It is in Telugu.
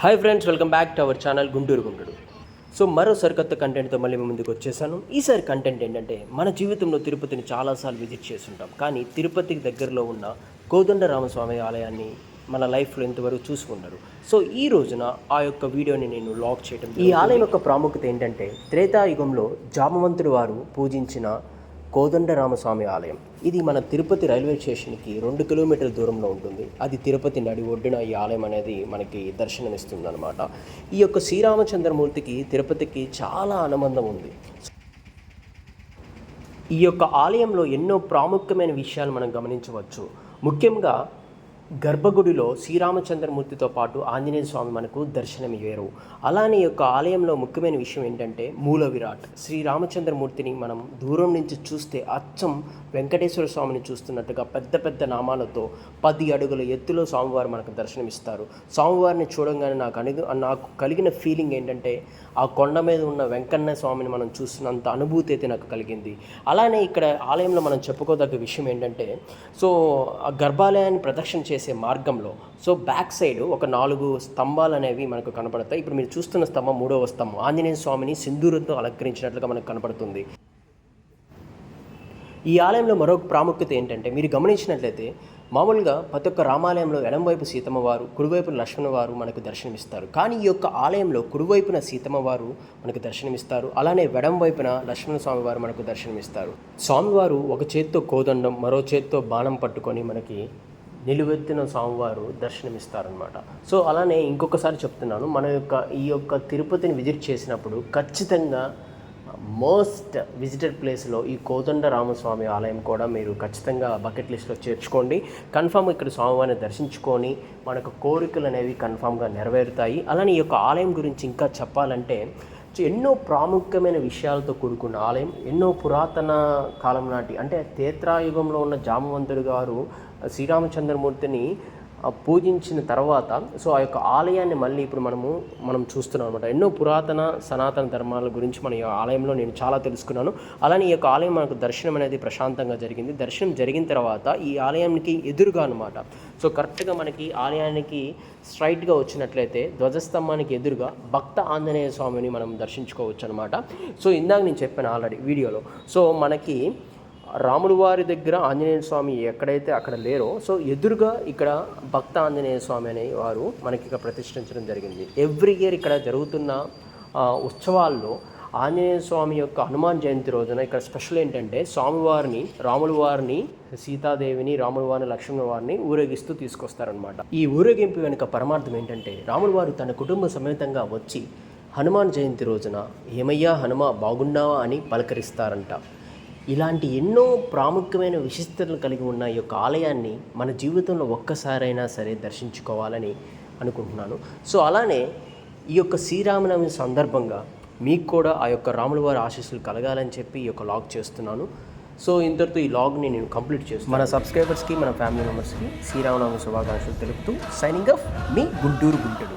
Hi friends welcome back to our channel Guntur Guntur so మరో సరికొత్త కంటెంట్తో మళ్ళీ మీ ముందుకు వచ్చేసాను. ఈసారి కంటెంట్ ఏంటంటే మన జీవితంలో తిరుపతిని చాలాసార్లు విజిట్ చేస్తుంటాం. కానీ తిరుపతికి దగ్గరలో ఉన్న కోదండ రామస్వామి ఆలయాన్ని మన లైఫ్లో ఇంతవరకు చూసుకుంటారు సో ఈ రోజున ఆ యొక్క వీడియోని నేను లాక్ చేయడం ఈ ఆలయం యొక్క ప్రాముఖ్యత ఏంటంటే త్రేతాయుగంలో జామవంతుడు వారు పూజించిన కోదండరామస్వామి ఆలయం. ఇది మన తిరుపతి రైల్వే స్టేషన్కి రెండు కిలోమీటర్ల దూరంలో ఉంటుంది. అది తిరుపతి నడి ఒడ్డున ఈ ఆలయం అనేది మనకి దర్శనమిస్తుంది అనమాట ఈ యొక్క శ్రీరామచంద్రమూర్తికి తిరుపతికి చాలా అనుబంధం ఉంది. ఈ యొక్క ఆలయంలో ఎన్నో ప్రాముఖ్యమైన విషయాలు మనం గమనించవచ్చు. ముఖ్యంగా గర్భగుడిలో శ్రీరామచంద్రమూర్తితో పాటు ఆంజనేయ స్వామి మనకు దర్శనమియ్యారు. అలానే యొక్క ఆలయంలో ముఖ్యమైన విషయం ఏంటంటే మూల విరాట్. శ్రీరామచంద్రమూర్తిని మనం దూరం నుంచి చూస్తే అచ్చం వెంకటేశ్వర స్వామిని చూస్తున్నట్టుగా పెద్ద పెద్ద నామాలతో పది అడుగుల ఎత్తులో స్వామివారు మనకు దర్శనమిస్తారు. స్వామివారిని చూడంగానే నాకు అను నాకు కలిగిన ఫీలింగ్ ఏంటంటే ఆ కొండ మీద ఉన్న వెంకన్న స్వామిని మనం చూస్తున్నంత అనుభూతి అయితే నాకు కలిగింది. అలానే ఇక్కడ ఆలయంలో మనం చెప్పుకోదగ్గ విషయం ఏంటంటే సో ఆ గర్భాలయాన్ని ప్రదక్షిణ చేసి మార్గంలో. సో బ్యాక్ సైడ్ ఒక నాలుగు స్తంభాలు అనేవి మనకు కనపడతాయి. ఇప్పుడు మీరు చూస్తున్న స్తంభం మూడవ స్తంభం. ఆంజనేయ స్వామిని సింధూరంతో అలంకరించినట్లుగా మనకు కనపడుతుంది. ఈ ఆలయంలో మరొక ప్రాముఖ్యత ఏంటంటే మీరు గమనించినట్లయితే మామూలుగా ప్రతి ఒక్క రామాలయంలో ఎడంవైపు సీతమ్మవారు కుడివైపున లక్ష్మణ వారు మనకు దర్శనమిస్తారు. కానీ ఈ యొక్క ఆలయంలో కుడివైపున సీతమ్మవారు మనకు దర్శనమిస్తారు. అలానే వెడంవైపున లక్ష్మణ స్వామివారు మనకు దర్శనమిస్తారు. స్వామివారు ఒక చేత్తో కోదండం మరో చేత్తో బాణం పట్టుకొని మనకి నిలువెత్తిన స్వామివారు దర్శనమిస్తారనమాట సో అలానే ఇంకొకసారి చెప్తున్నాను మన యొక్క ఈ యొక్క తిరుపతిని విజిట్ చేసినప్పుడు ఖచ్చితంగా మోస్ట్ విజిటెడ్ ప్లేస్లో ఈ కోదండ రామస్వామి ఆలయం కూడా మీరు ఖచ్చితంగా బకెట్ లిస్ట్లో చేర్చుకోండి. కన్ఫామ్ ఇక్కడ స్వామివారిని దర్శించుకొని మనకు కోరికలు అనేవి కన్ఫామ్గా నెరవేరుతాయి. అలానే ఈ యొక్క ఆలయం గురించి ఇంకా చెప్పాలంటే ఎన్నో ప్రాముఖ్యమైన విషయాలతో కూడుకున్న ఆలయం ఎన్నో పురాతన కాలం నాటి అంటే తేత్రాయుగంలో ఉన్న జామవంతుడు గారు శ్రీరామచంద్రమూర్తిని పూజించిన తర్వాత సో ఆ యొక్క ఆలయాన్ని మళ్ళీ ఇప్పుడు మనము మనం చూస్తున్నాం అనమాట ఎన్నో పురాతన సనాతన ధర్మాల గురించి మన ఆలయంలో నేను చాలా తెలుసుకున్నాను. అలానే ఈ యొక్క ఆలయం మనకు దర్శనం అనేది ప్రశాంతంగా జరిగింది. దర్శనం జరిగిన తర్వాత ఈ ఆలయానికి ఎదురుగా అనమాట సో కరెక్ట్గా మనకి ఆలయానికి స్ట్రైట్గా వచ్చినట్లయితే ధ్వజస్తంభానికి ఎదురుగా భక్త ఆంజనేయ స్వామిని మనం దర్శించుకోవచ్చు అనమాట సో ఇందాక నేను చెప్పాను ఆల్రెడీ వీడియోలో. సో మనకి రాముల వారి దగ్గర ఆంజనేయ స్వామి ఎక్కడైతే అక్కడ లేరో సో ఎదురుగా ఇక్కడ భక్త ఆంజనేయ స్వామి అనే వారు మనకి ఇక్కడ ప్రతిష్ఠించడం జరిగింది. ఎవ్రీ ఇయర్ ఇక్కడ జరుగుతున్న ఉత్సవాల్లో ఆంజనేయ స్వామి యొక్క హనుమాన్ జయంతి రోజున ఇక్కడ స్పెషల్ ఏంటంటే స్వామివారిని రాముల వారిని సీతాదేవిని రాముల వారిని లక్ష్మణ వారిని ఊరేగిస్తూ తీసుకొస్తారనమాట ఈ ఊరేగింపు వెనుక పరమార్థం ఏంటంటే రాముల వారు తన కుటుంబ సమేతంగా వచ్చి హనుమాన్ జయంతి రోజున ఏమయ్యా హనుమ బాగున్నావా? అని పలకరిస్తారంట. ఇలాంటి ఎన్నో ప్రాముఖ్యమైన విశిష్టతలు కలిగి ఉన్న ఈ యొక్క ఆలయాన్ని మన జీవితంలో ఒక్కసారైనా సరే దర్శించుకోవాలని అనుకుంటున్నాను. సో అలానే ఈ యొక్క శ్రీరామనవమి సందర్భంగా మీకు కూడా ఆ యొక్క రాముల వారి ఆశీస్సులు కలగాలని చెప్పి ఈ యొక్క లాగ్ చేస్తున్నాను. సో ఇంతటితో ఈ లాగ్ని నేను కంప్లీట్ చేస్తాను. మన సబ్స్క్రైబర్స్కి మన ఫ్యామిలీ మెంబర్స్కి శ్రీరామనవమి శుభాకాంక్షలు తెలుపుతూ సైనింగ్ ఆఫ్ మీ గుంటూరు గుంటూరు